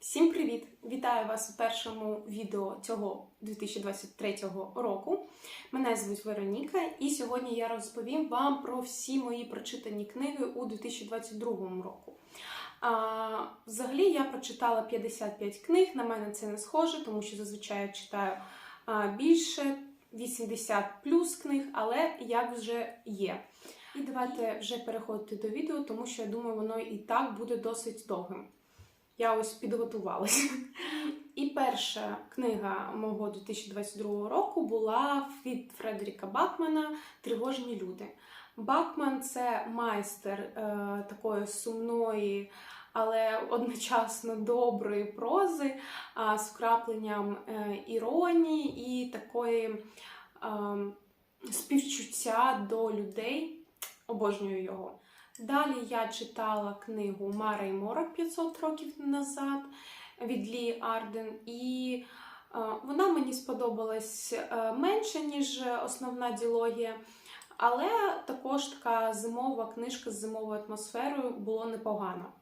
Всім привіт! Вітаю вас у першому відео цього 2023 року. Мене звуть Вероніка, і сьогодні я розповім вам про всі мої прочитані книги у 2022 року. А, взагалі я прочитала 55 книг. На мене це не схоже, тому що зазвичай я читаю а, більше 80 плюс книг, але як вже є. І давайте вже переходити до відео, тому що я думаю, воно і так буде досить довгим. Я ось підготувалася. І перша книга мого 2022 року була від Фредеріка Бакмана Тривожні люди. Бакман це майстер е, такої сумної, але одночасно доброї прози а, з вкрапленням е, іронії і такої е, співчуття до людей. Обожнюю його. Далі я читала книгу Мара і Морок 500 років назад від Лі Арден, і е, вона мені сподобалась е, менше, ніж основна ділогія. Але також така зимова книжка з зимовою атмосферою було непогано.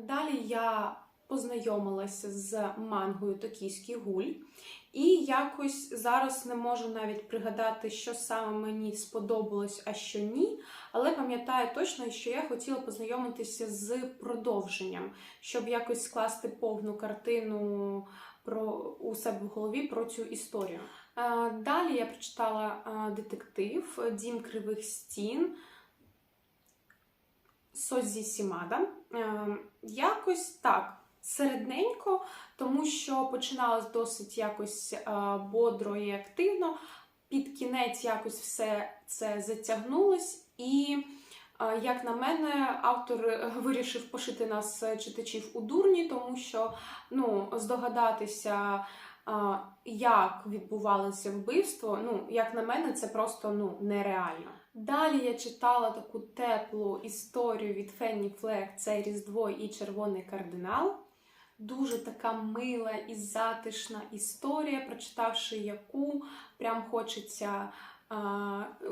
Далі я познайомилася з мангою Токійський гуль. І якось зараз не можу навіть пригадати, що саме мені сподобалось, а що ні. Але пам'ятаю точно, що я хотіла познайомитися з продовженням, щоб якось скласти повну картину про у себе в голові про цю історію. Е, Далі я прочитала е, детектив Дім кривих стін. Созі Сімада. Е, Якось так. Середненько, тому що починалось досить якось е, бодро і активно. Під кінець якось все це затягнулось, і, е, як на мене, автор е, вирішив пошити нас читачів у дурні, тому що ну, здогадатися, як відбувалося вбивство, ну, як на мене, це просто ну, нереально. Далі я читала таку теплу історію від Фенні Флег це Різдво і Червоний кардинал. Дуже така мила і затишна історія, прочитавши яку прям хочеться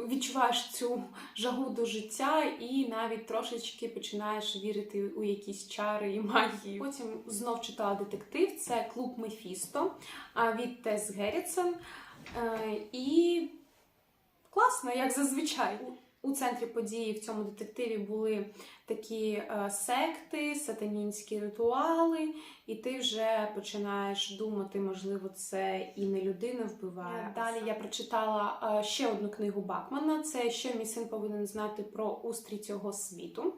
відчуваєш цю жагу до життя і навіть трошечки починаєш вірити у якісь чари і магію. Потім знов читала детектив. Це клуб Мефісто від Тес Геррітсон. Е, І класно, як зазвичай. У центрі події в цьому детективі були такі е, секти, сатанінські ритуали, і ти вже починаєш думати, можливо, це і не людина вбиває. Далі я прочитала е, ще одну книгу Бакмана: це що мій син повинен знати про устрій цього світу.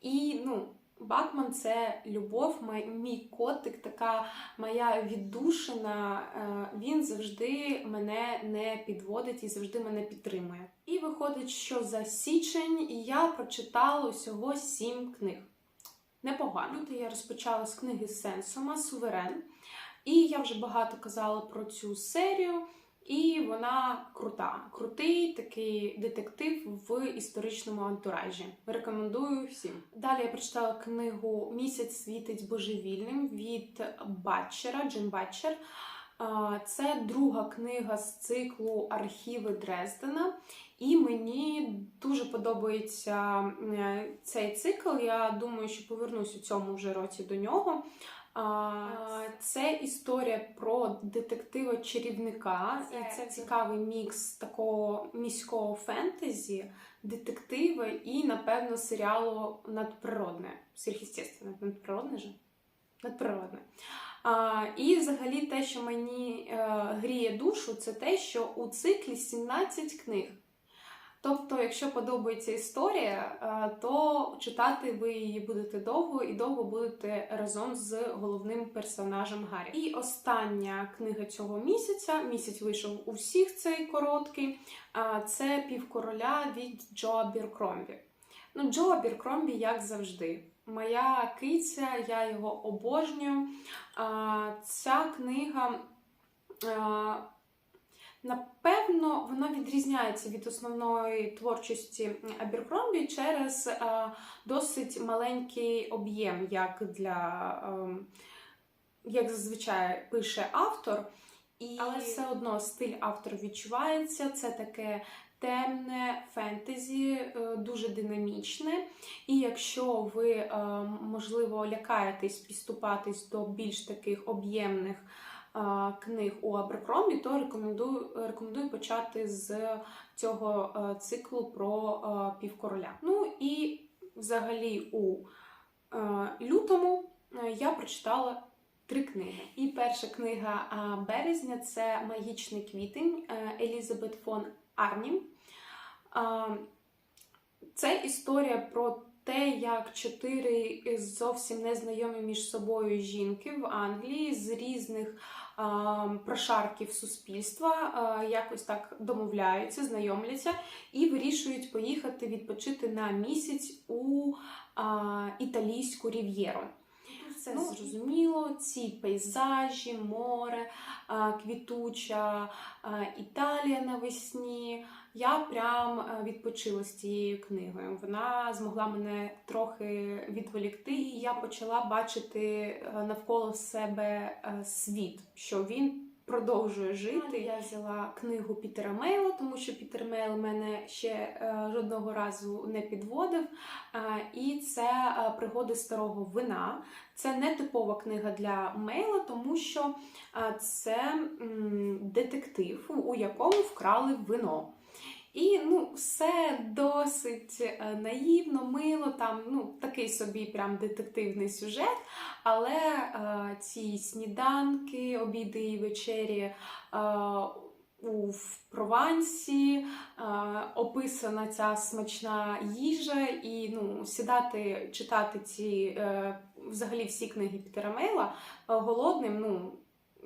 І ну. Бакман це любов, мій- котик, така моя віддушина. Е, Він завжди мене не підводить і завжди мене підтримує. І виходить, що за січень я прочитала усього сім книг. Непогано. Лютий я розпочала з книги Сенсома Суверен. І я вже багато казала про цю серію. І вона крута. Крутий такий детектив в історичному антуражі. Рекомендую всім. Далі я прочитала книгу Місяць світить божевільним від Батчера, Джим Батчер. Це друга книга з циклу Архіви Дрездена. І мені дуже подобається е, цей цикл. Я думаю, що повернусь у цьому вже році до нього. Це історія про детектива чарівника, і це цікавий мікс такого міського фентезі, детектива і, напевно, серіалу надприродне. Сверхъестественне, надприродне же? Надприродне. А, і взагалі те, що мені е, гріє душу, це те, що у циклі 17 книг. Тобто, якщо подобається історія, е, то читати ви її будете довго і довго будете разом з головним персонажем Гаррі. І остання книга цього місяця. Місяць вийшов у всіх цей короткий. Це півкороля від Джоа Біркромбі. Ну, Джоа Біркромбі, як завжди. Моя киця, я його обожнюю. Ця книга. Напевно, вона відрізняється від основної творчості Аберкромбі через е, досить маленький об'єм, як для е, як зазвичай пише автор. І... Але все одно стиль автора відчувається. Це таке темне фентезі, е, дуже динамічне. І якщо ви, е, можливо, лякаєтесь підступатись до більш таких об'ємних книг у Абракромбі, то рекомендую, рекомендую почати з цього е, циклу про е, півкороля. Ну і взагалі у е, лютому е, я прочитала три книги. І перша книга березня це Магічний квітень е, Елізабет фон Арнім. Це історія про те, як чотири зовсім незнайомі між собою жінки в Англії з різних а, прошарків суспільства а, якось так домовляються, знайомляться і вирішують поїхати відпочити на місяць у а, італійську рів'єру. Все Ну, зрозуміло, ці пейзажі, море, квітуча Італія навесні. Я прям відпочила з цією книгою. Вона змогла мене трохи відволікти, і я почала бачити навколо себе світ, що він. Продовжує жити. Я взяла книгу Пітера Мейла, тому що Пітер Мейл мене ще е, жодного разу не підводив. Е, і це е, пригоди старого вина. Це не типова книга для Мейла, тому що е, це детектив, у якому вкрали вино. І ну, все досить е, наївно, мило, там ну, такий собі прям детективний сюжет. Але е, ці сніданки, обіди і вечері е, у Провансі е, описана ця смачна їжа, і ну, сідати читати ці е, взагалі всі книги Пітера Мейла е, голодним. ну,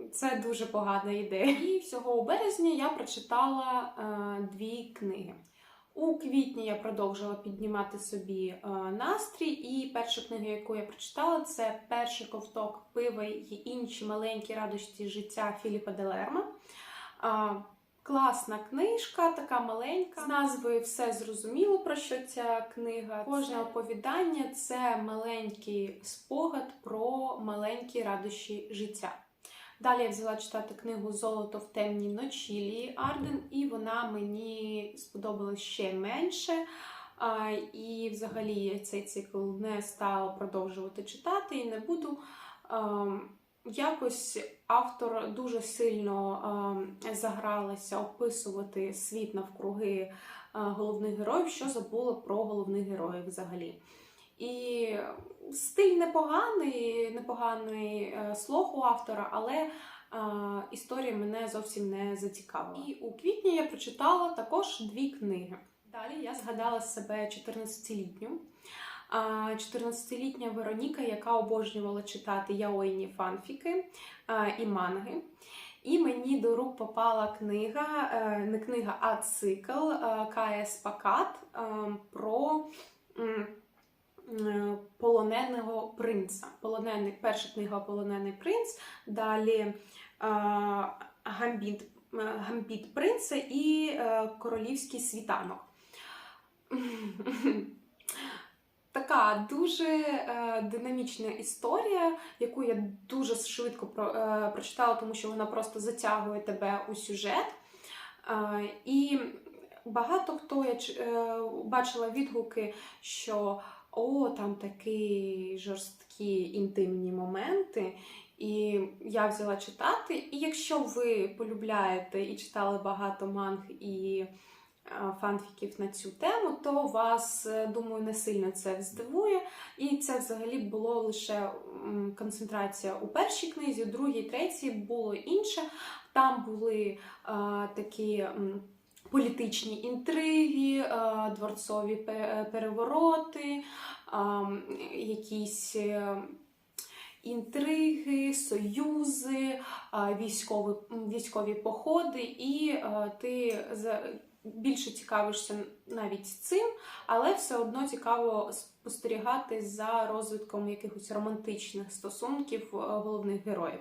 це дуже погана ідея. І всього у березні я прочитала е, дві книги. У квітні я продовжила піднімати собі е, настрій, і перша книга, яку я прочитала, це перший ковток пива і інші маленькі радості життя Філіпа Делерма. Е, класна книжка, така маленька. З назвою все зрозуміло про що ця книга. Кожне оповідання це маленький спогад про маленькі радощі життя. Далі я взяла читати книгу Золото в темній ночі Лії Арден, і вона мені сподобалась ще менше. І взагалі я цей цикл не стала продовжувати читати і не буду. Якось автор дуже сильно загралася описувати світ навкруги головних героїв, що забула про головних героїв взагалі. І стиль непоганий, непоганий е, слог у автора, але е, історія мене зовсім не зацікавила. І у квітні я прочитала також дві книги. Далі я згадала себе 14-літню. 14-літня Вероніка, яка обожнювала читати яойні фанфіки і манги. І мені до рук попала книга, е, не книга, а цикл е, Кая Спакат е, про. Е, Полоненого принца. Полонений, перша книга Полонений принц, далі е, Гамбіт, е, Гамбіт принца і Королівський світанок. Така дуже е, динамічна історія, яку я дуже швидко про, е, прочитала, тому що вона просто затягує тебе у сюжет. Е, і багато хто я е, бачила відгуки, що о, там такі жорсткі інтимні моменти. І я взяла читати. І якщо ви полюбляєте і читали багато манг і е, фанфіків на цю тему, то вас, е, думаю, не сильно це здивує. І це взагалі було лише концентрація у першій книзі, у другій, третій було інше. Там були е, такі. Політичні інтриги, е, дворцові перевороти, якісь е, інтриги, союзи, військові, військові походи, і е, ти більше цікавишся навіть цим, але все одно цікаво спостерігати за розвитком якихось романтичних стосунків е, головних героїв.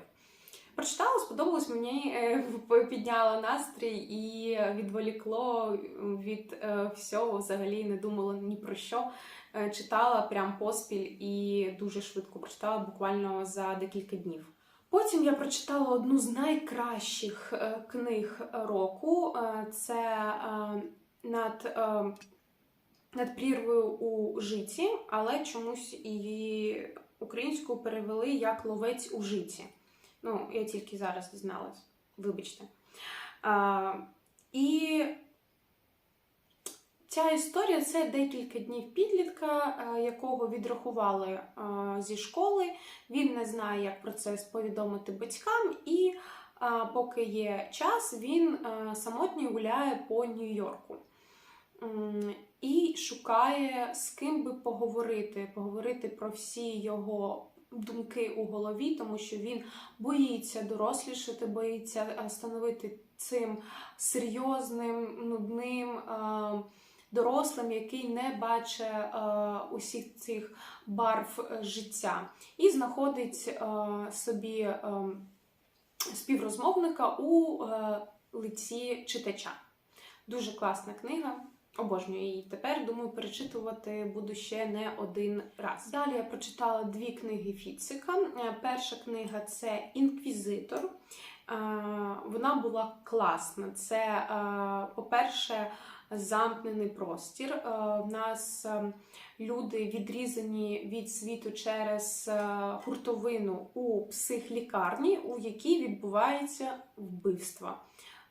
Прочитала, сподобалось мені, е, підняло настрій і відволікло від е, всього. Взагалі не думала ні про що. Е, Читала прям поспіль і дуже швидко прочитала, буквально за декілька днів. Потім я прочитала одну з найкращих книг року. Це над, над прірвою у житті, але чомусь її українською перевели як ловець у житті. Ну, я тільки зараз дізналась, вибачте. А, і ця історія це декілька днів підлітка, е, якого відрахували е, зі школи. Він не знає, як про це сповідомити батькам, і е, поки є час, він самотньо гуляє по Нью-Йорку. І шукає з ким би поговорити, поговорити про всі його думки у голові, тому що він боїться дорослішати, боїться е, становити цим серйозним, нудним е, дорослим, який не бачить е, усіх цих барв життя, і знаходить собі співрозмовника у лиці читача. Дуже класна книга. Обожнюю її тепер. Думаю, перечитувати буду ще не один раз. Далі я прочитала дві книги Фіцика. Е, Перша книга це Інквізитор. Е, Вона була класна. Це, е, по-перше, замкнений простір. В нас люди відрізані від світу через хуртовину у психлікарні, у якій відбувається вбивство.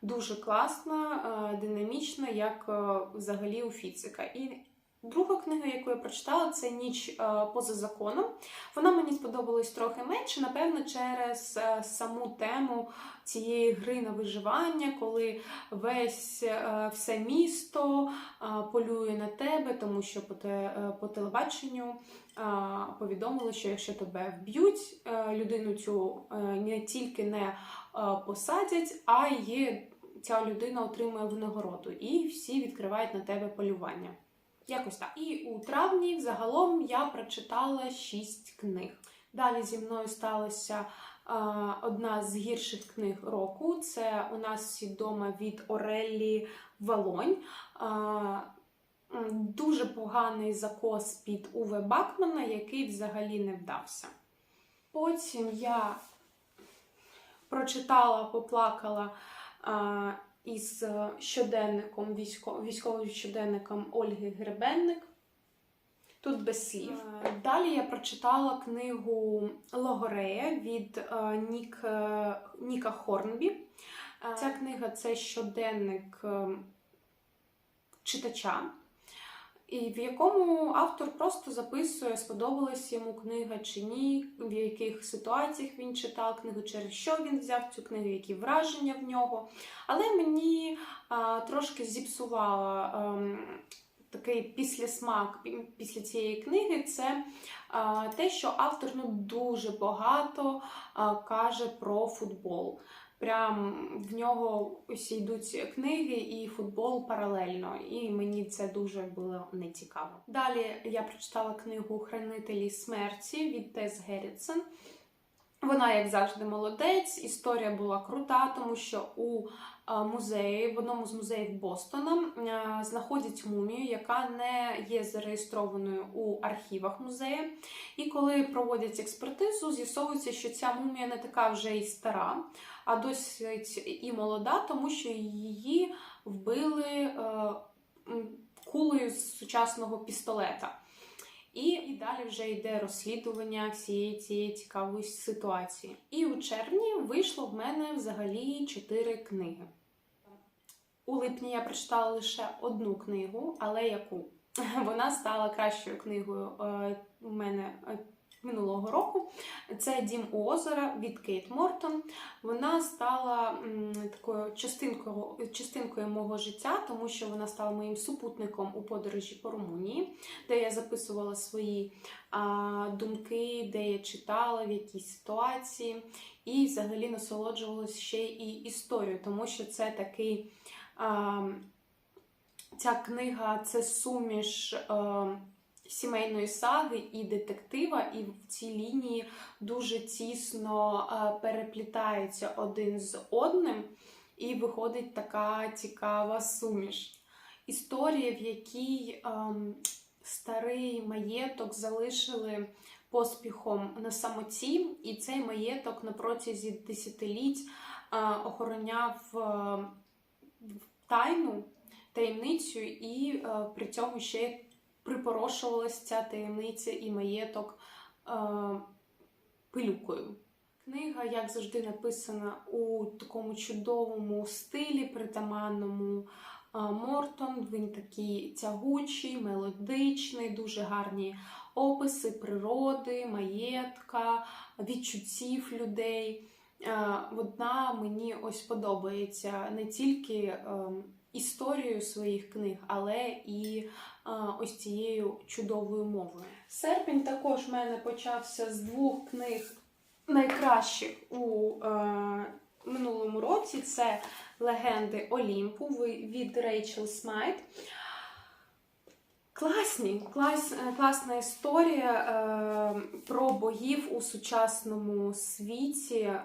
Дуже класна, е, динамічна, як е, взагалі у Фіцика. І друга книга, яку я прочитала, це Ніч е, поза законом. Вона мені сподобалась трохи менше, напевно, через саму тему цієї гри на виживання, коли весь все місто полює на тебе, тому що по, те, по телебаченню повідомили, що якщо тебе вб'ють, людину цю не тільки не посадять, а й ця людина отримує винагороду, і всі відкривають на тебе полювання. Якось так. І у травні взагалом я прочитала шість книг. Далі зі мною сталася е, одна з гірших книг року. Це у нас всі вдома від Ореллі Валонь. Е, дуже поганий закос під Уве Бакмана, який взагалі не вдався. Потім я прочитала, поплакала а, із е, щоденником, військо, військовим щоденником Ольги Гребенник. Тут без слів. Е, Далі я прочитала книгу Логорея від е, Нік, Ніка Хорнбі. Ця книга це щоденник е, читача, і в якому автор просто записує, сподобалась йому книга чи ні, в яких ситуаціях він читав книгу, через що він взяв цю книгу, які враження в нього. Але мені а, трошки зіпсувала ем, такий післясмак пі- після цієї книги. Це а, те, що автор ну, дуже багато а, каже про футбол. Прям в нього усі йдуть книги і футбол паралельно, і мені це дуже було нецікаво. Далі я прочитала книгу Хранителі смерті від Тес Геррітсен. Вона, як завжди, молодець. Історія була крута, тому що у музеї, в одному з музеїв Бостона, знаходять мумію, яка не є зареєстрованою у архівах музею. І коли проводять експертизу, з'ясовується, що ця мумія не така вже й стара, а досить і молода, тому що її вбили е, кулею з сучасного пістолета. І, і далі вже йде розслідування всієї цієї цікавої ситуації. І у червні вийшло в мене взагалі чотири книги. У липні я прочитала лише одну книгу, але яку? Вона стала кращою книгою е, у мене е, минулого року. Це Дім у озера від Кейт Мортон. Вона стала такою частинкою, частинкою мого життя, тому що вона стала моїм супутником у подорожі по Румунії, де я записувала свої думки, де я читала, в якій ситуації, і взагалі насолоджувалася ще і історією, тому що це такий. А, Ця книга це суміш е, сімейної саги і детектива, і в цій лінії дуже тісно е, переплітаються один з одним, і виходить така цікава суміш. Історія, в якій ем, старий маєток залишили поспіхом на самоті, і цей маєток на протязі десятиліть е, охороняв тайну таємницю, і е, при цьому ще припорошувалася ця таємниця і маєток е, пилюкою. Книга, як завжди, написана у такому чудовому стилі, притаманному е, Мортон. Він такий тягучий, мелодичний, дуже гарні описи природи, маєтка, відчуттів людей. Е, Вона мені ось подобається не тільки е, історією своїх книг, але і е, ось цією чудовою мовою. Серпень також в мене почався з двох книг найкращих у е, минулому році. Це Легенди Олімпу від Рейчел Смайт. Класні, клас, е, класна історія е, про богів у сучасному світі, е,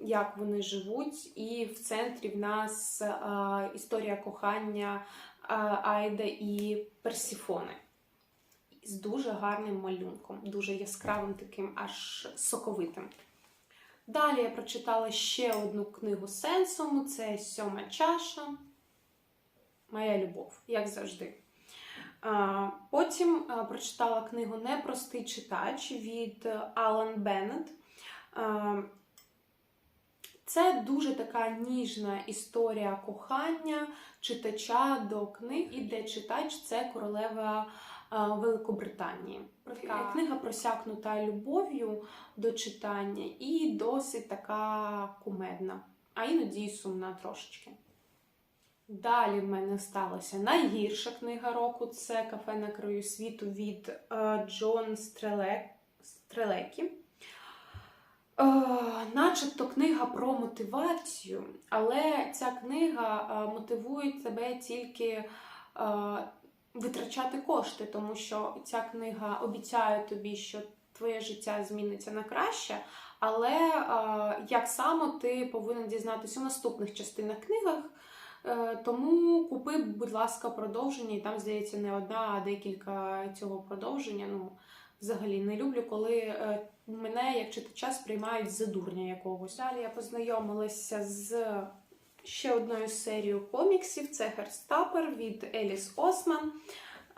як вони живуть, і в центрі в нас е, історія кохання е, Айда і Персіфони. З дуже гарним малюнком, дуже яскравим, таким аж соковитим. Далі я прочитала ще одну книгу сенсом. Це Сьома чаша. Моя любов, як завжди. Потім прочитала книгу Непростий читач від е, Алан Беннет. Це дуже така ніжна історія кохання читача до книг, і де читач це королева Великобританії. Така. Книга просякнута любов'ю до читання і досить така кумедна, а іноді сумна трошечки. Далі в мене сталася найгірша книга року це Кафе на краю світу від е, Джон Стрелек, Стрелекі. Е, начебто книга про мотивацію, але ця книга е, мотивує тебе тільки е, витрачати кошти, тому що ця книга обіцяє тобі, що твоє життя зміниться на краще. Але е, як саме ти повинен дізнатися у наступних частинах книгах. Е, Тому купи, будь ласка, продовження, і там, здається, не одна, а декілька цього продовження. Ну, взагалі не люблю, коли е, мене як читача сприймають за дурня якогось. Далі я познайомилася з ще одною серією коміксів: це Герстапер від Еліс Осман.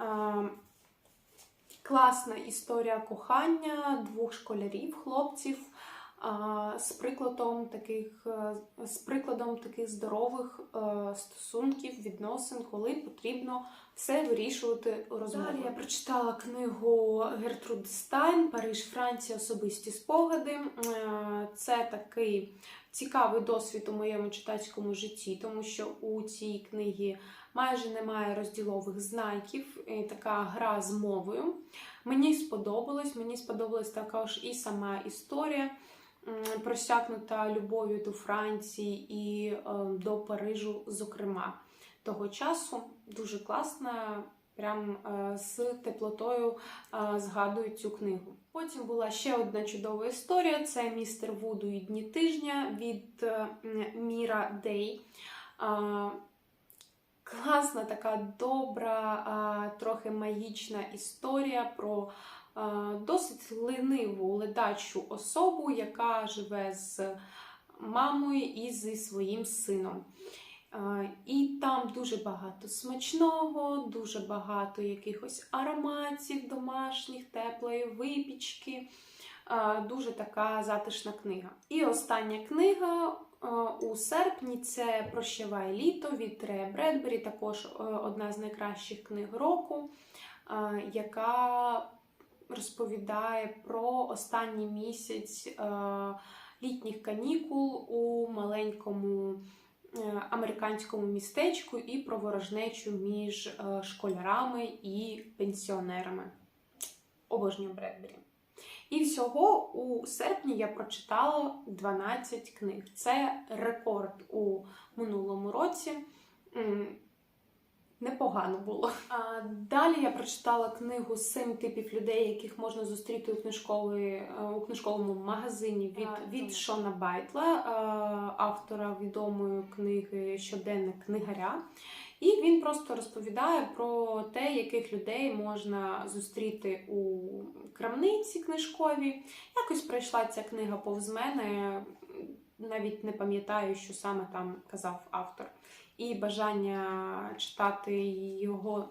Е, Класна історія кохання двох школярів, хлопців з прикладом таких, е, з прикладом таких здорових е, стосунків, відносин, коли потрібно все вирішувати у розмові. Далі я прочитала книгу Гертруд Стайн Париж, Франція, особисті спогади. Е, Це такий цікавий досвід у моєму читацькому житті, тому що у цій книгі майже немає розділових знаків, і така гра з мовою. Мені сподобалось, мені сподобалась також і сама історія, просякнута любов'ю до Франції і е, до Парижу, зокрема. Того часу дуже класна, прям е, з теплотою е, згадую цю книгу. Потім була ще одна чудова історія: це містер Вуду і дні тижня від е, Міра Дей. Класна, така добра, трохи магічна історія про досить лениву ледачу особу, яка живе з мамою і зі своїм сином. І там дуже багато смачного, дуже багато якихось ароматів домашніх, теплої випічки. Дуже така затишна книга. І остання книга е, у серпні це Прощавай літо від Рея Бредбері, також е, одна з найкращих книг року, е, яка розповідає про останній місяць е, літніх канікул у маленькому е, американському містечку і про ворожнечу між е, школярами і пенсіонерами. Обожнюю Бредбері. І всього у серпні я прочитала 12 книг. Це рекорд у минулому році. Непогано було. А далі я прочитала книгу Сем типів людей, яких можна зустріти у книжковій, е, у книжковому магазині від, А, від Шона Байтла, е, автора відомої книги Щоденник книгаря. І він просто розповідає про те, яких людей можна зустріти у крамниці книжковій. Якось пройшла ця книга повз мене. навіть не пам'ятаю, що саме там казав автор. І бажання читати його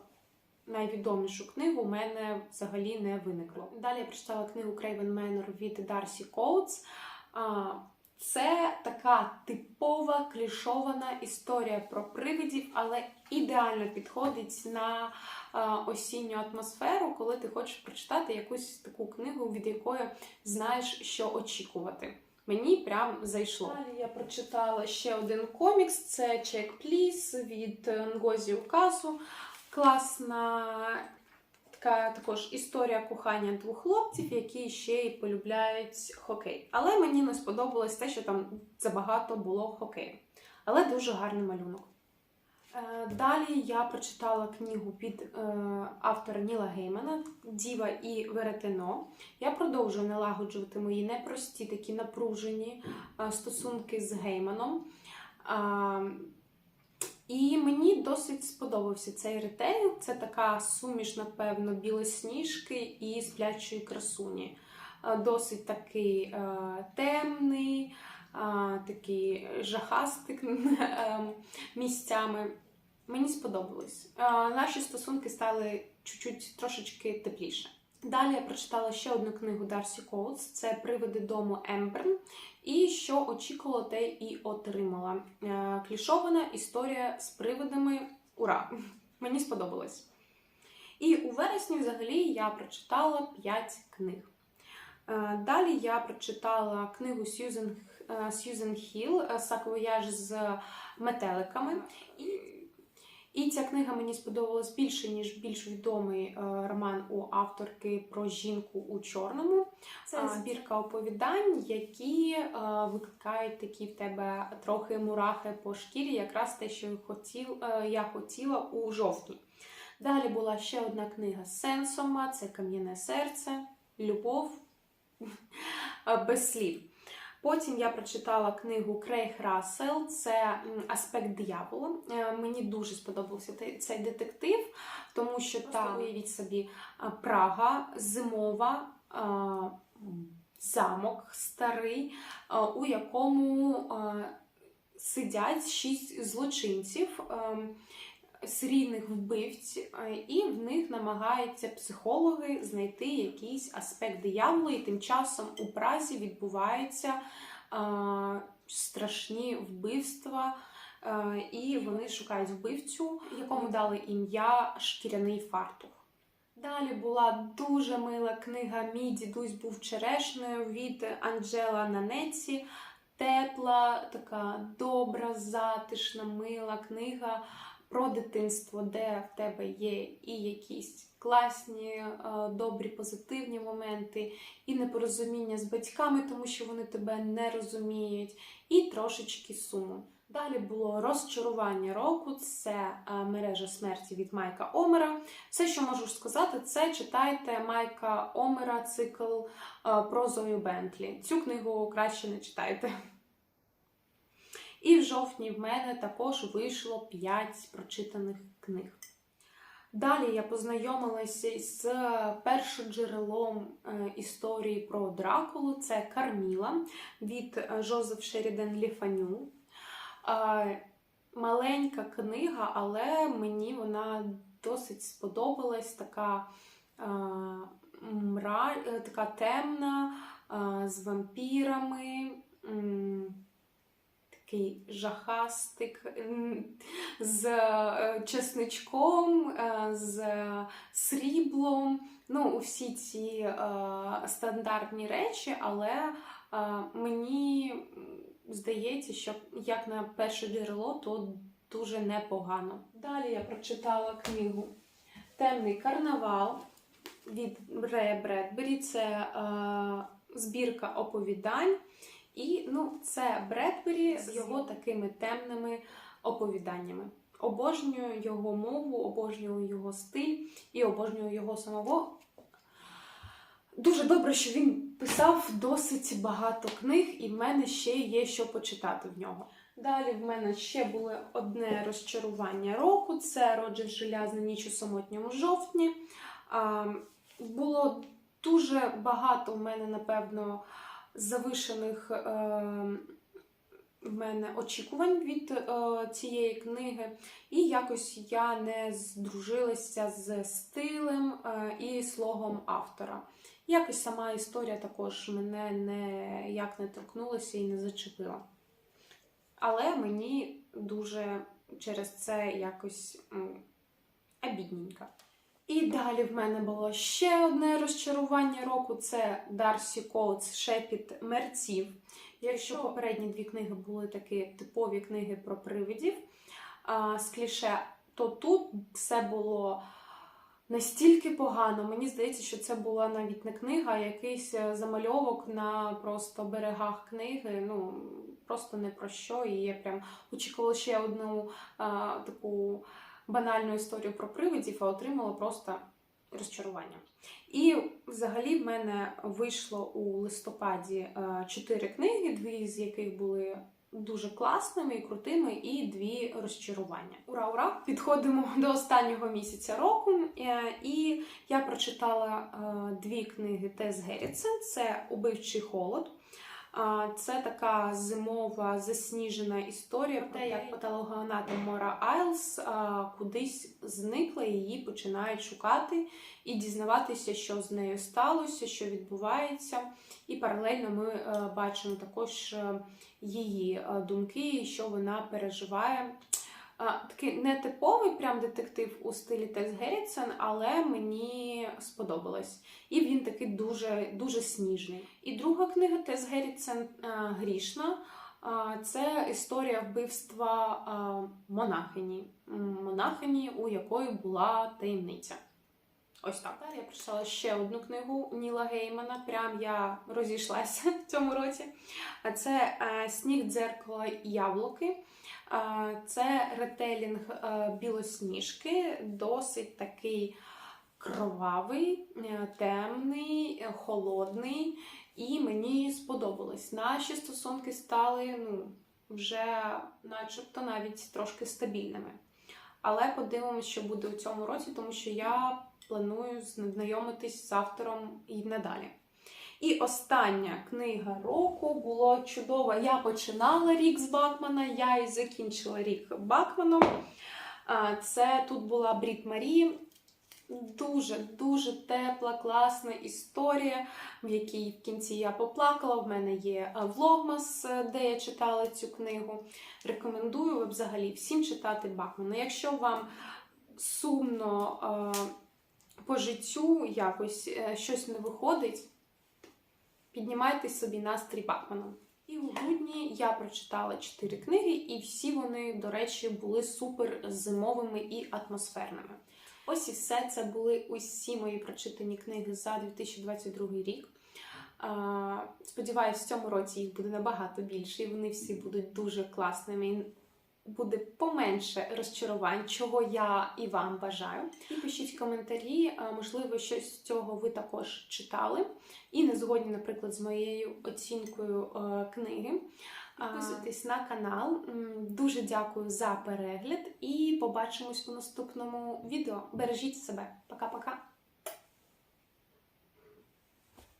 найвідомішу книгу у мене взагалі не виникло. Далі я прочитала книгу Craven Manor від Дарсі Коутс. Це така типова клішована історія про привидів, але ідеально підходить на осінню атмосферу, коли ти хочеш прочитати якусь таку книгу, від якої знаєш, що очікувати. Мені прям зайшло. Далі я прочитала ще один комікс: це Check Please від Нгозі Указу. Класна така також історія кохання двох хлопців, які ще й полюбляють хокей. Але мені не сподобалось те, що там забагато було хокею. Але дуже гарний малюнок. Е, Далі я прочитала книгу під е, автора Ніла Геймана Діва і Веретено. Я продовжую налагоджувати мої непрості такі напружені е, стосунки з Гейманом. І мені досить сподобався цей ретейл. Це така суміш, напевно, білосніжки і сплячої красуні. Досить такий темний, такий жахастик е, місцями. Мені сподобалось. Наші стосунки стали чуть-чуть трошечки тепліше. Далі я прочитала ще одну книгу Дарсі Коутс це Привиди дому Емберн. І що очікувала, те і отримала. Е, Клішована історія з привидами. Ура! Мені сподобалось. І у вересні, взагалі, я прочитала 5 книг. Е, Далі я прочитала книгу Сьюзен, Сьюзен Хіл Саквояж з метеликами. І і ця книга мені сподобалась більше, ніж більш відомий е, роман у авторки про жінку у чорному. Це збірка оповідань, які е, викликають такі в тебе трохи мурахи по шкірі, якраз те, що хотів, е, я хотіла у жовтні. Далі була ще одна книга Сенсома, це Кам'яне серце, Любов е, без слів. Потім я прочитала книгу Крейг Рассел, це аспект диявола. Е, Мені дуже сподобався цей детектив, тому що там уявіть собі Прага, зимова, замок старий, у якому сидять шість злочинців. Серійних вбивць, е, і в них намагаються психологи знайти якийсь аспект диявола, і тим часом у Празі відбуваються а, страшні вбивства, е, і вони шукають вбивцю, якому дали ім'я Шкіряний фартух. Далі була дуже мила книга Мій дідусь був черешнею від Анджела Нанеці. Тепла, така добра, затишна, мила книга про дитинство, де в тебе є і якісь класні, е, добрі, позитивні моменти, і непорозуміння з батьками, тому що вони тебе не розуміють, і трошечки суму. Далі було розчарування року, це е, мережа смерті від Майка Омера. Все, що можу сказати, це читайте Майка Омера цикл е, про Зою Бентлі. Цю книгу краще не читайте. І в жовтні в мене також вийшло 5 прочитаних книг. Далі я познайомилася з першоджерелом е, історії про Дракулу. Це Карміла від е, Жозеф Шеріден Ліфаню. Е, Маленька книга, але мені вона досить сподобалась. Така, мра... така темна, з вампірами. Такий жахастик з е, чесничком, е, з сріблом. Ну, всі ці е, стандартні речі, але мені здається, що як на перше джерело, то дуже непогано. Далі я прочитала книгу Темний карнавал від Рея Бредбері. Це збірка оповідань. І ну, це Бредбері з його такими темними оповіданнями. Обожнюю його мову, обожнюю його стиль і обожнюю його самого. Дуже добре, що він писав досить багато книг, і в мене ще є що почитати в нього. Далі в мене ще було одне розчарування року: це Роджер Желязна ніч у самотньому жовтні. А, було дуже багато в мене, напевно, завишених е, в мене очікувань від е, цієї книги, і якось я не здружилася з стилем е, і слогом автора. Якось сама історія також мене ніяк не торкнулася і не зачепила. Але мені дуже через це якось обідненько. І далі в мене було ще одне розчарування року: це Дарсі Коутс Шепіт мерців. Якщо попередні дві книги були такі типові книги про привидів а, з кліше, то тут все було настільки погано. Мені здається, що це була навіть не книга, а якийсь е, замальовок на просто берегах книги. Ну просто не про що. І я прям очікувала ще одну а, таку банальну історію про привидів, а отримала просто розчарування. І взагалі в мене вийшло у листопаді е, чотири книги, дві з яких були дуже класними і крутими, і дві розчарування. Ура, ура! Підходимо до останнього місяця року. е, І я прочитала е, дві книги Тес Геррітсен. Це Убивчий холод. Це така зимова засніжена історія про те, як патологоанатом Мора Айлс кудись зникла, її починають шукати і дізнаватися, що з нею сталося, що відбувається. І паралельно ми е, бачимо також е, її е, думки, що вона переживає. Такий нетиповий прям детектив у стилі Тес Геррітсен, але мені сподобалось. І він такий дуже, дуже сніжний. І друга книга Тес Геррітсен Грішна. Це історія вбивства монахині, монахині, у якої була таємниця. Ось так. Я прочитала ще одну книгу Ніла Геймана. Прям я розійшлася в цьому році. А Це е, Сніг, дзеркало, яблуки. Е, Це ретелінг е, білосніжки, досить такий кровавий, темний, холодний. І мені сподобалось. Наші стосунки стали ну, вже начебто навіть трошки стабільними. Але подивимось, що буде у цьому році, тому що я планую знайомитись з автором і надалі. І остання книга року було чудова. Я починала рік з Бакмана, я і закінчила рік Бакманом. Це тут була Брід Марі. Дуже дуже тепла, класна історія, в якій в кінці я поплакала. В мене є влогмас, е, де я читала цю книгу. Рекомендую взагалі всім читати Бакмана. Якщо вам сумно е, по життю якось е, щось не виходить, піднімайте собі настрій Бакманом. І у грудні я прочитала чотири книги, і всі вони, до речі, були супер зимовими і атмосферними. Ось і все. Це були усі мої прочитані книги за 2022 рік. Сподіваюсь, в цьому році їх буде набагато більше, і вони всі будуть дуже класними. Буде поменше розчарувань, чого я і вам бажаю. І пишіть коментарі, можливо, щось з цього ви також читали. І не згодні, наприклад, з моєю оцінкою е, книги. Підписуйтесь на канал. Дуже дякую за перегляд і побачимось у наступному відео. Бережіть себе. Пока-пока!